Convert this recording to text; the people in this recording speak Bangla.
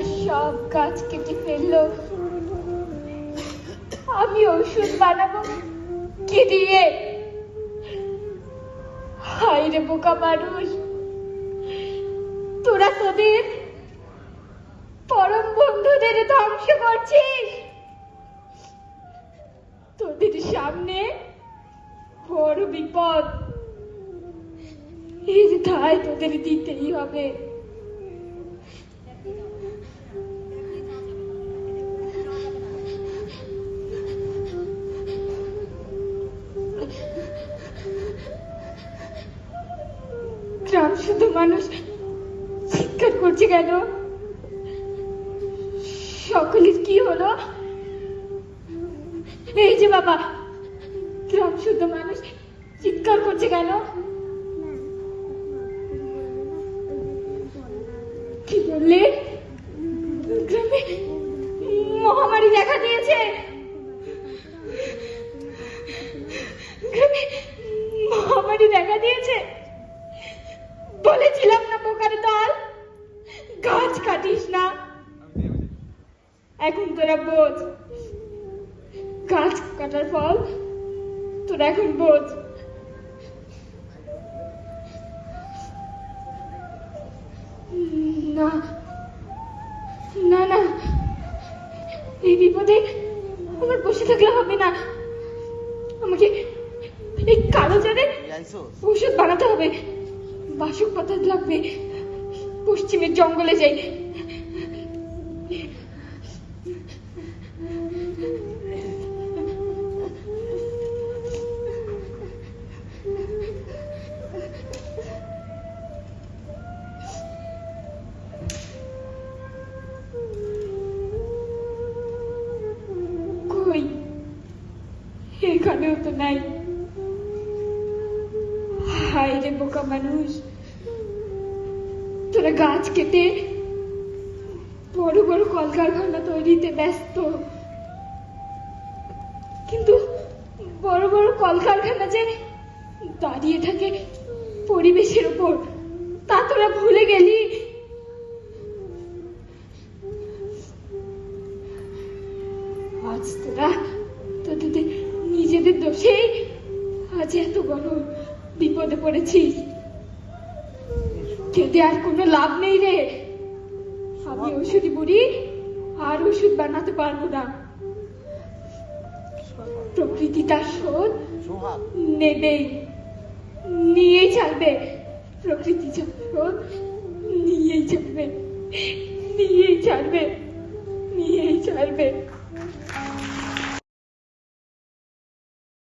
সব গাছ কেটে ফেলল। আমি ওষুধ বানাবো কি দিয়ে? হায় রে বোকা মানুষ। তোরা তোদের পরম বন্ধুদের ধ্বংস করছিস। তোদের সামনে বড় বিপদ। এর দায় তোদের দিতেই হবে। শুধু মানুষ। চিৎকার করছে কেন? সকলের কি হলো? এই যে বাবা, গ্রাম শুদ্ধ মানুষ, চিৎকার করছে কেন? কি বললে? কাটিস না। এখন তোরা বোঝ। গাছ কাটার ফল তোরা এখন বোঝ। না না না। এই বিপদে আমার বসে থাকলে হবে না। আমাকে এই কালো জারে ওষুধ বানাতে হবে। বাসক পাতা লাগবে। পশ্চিমের জঙ্গলে যাই। এখানেও তো নাই হায় রে বোকা মানুষ তোরা গাছ কেটে বড় বড় কলকারখানা তৈরিতে ব্যস্ত কিন্তু বড় বড় কলকারখানা যে দাঁড়িয়ে থাকে পরিবেশের উপর তা তোরা ভুলে গেলি আজ তোরা তোদের দোষেই আজ এত বড় বিপদে পড়েছিস কেঁদে আর কোনো লাভ নেই রে। আমি ওষুধ বুড়ি আর ওষুধ বানাতে পারব না। প্রকৃতি তার শোধ নেবেই। নিয়েই ছাড়বে প্রকৃতি শোধ নিয়েই ছাড়বে নিয়েই ছাড়বে নিয়েই ছাড়বে